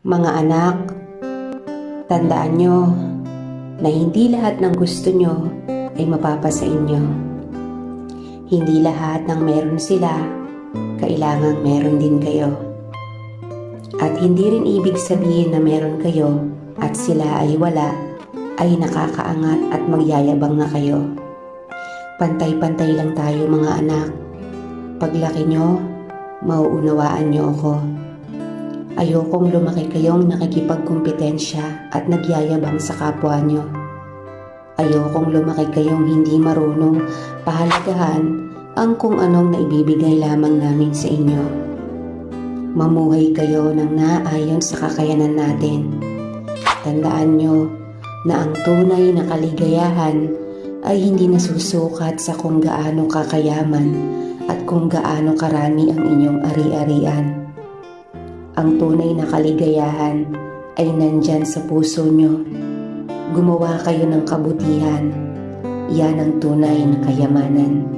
Mga anak, tandaan nyo na hindi lahat ng gusto nyo ay mapapasa inyo. Hindi lahat ng meron sila, kailangang meron din kayo. At hindi rin ibig sabihin na meron kayo at sila ay wala, ay nakakaangat at magyayabang na kayo. Pantay-pantay lang tayo mga anak. Paglaki nyo, mauunawaan nyo ako. Ayokong lumaki kayong nakikipagkumpetensya at nagyayabang sa kapwa nyo. Ayokong lumaki kayong hindi marunong pahalagahan ang kung anong naibibigay lamang namin sa inyo. Mamuhay kayo ng naayon sa kakayanan natin. Tandaan nyo na ang tunay na kaligayahan ay hindi nasusukat sa kung gaano kakayaman at kung gaano karami ang inyong ari-arian. Ang tunay na kaligayahan ay nandyan sa puso nyo. Gumawa kayo ng kabutihan. Yan ang tunay na kayamanan.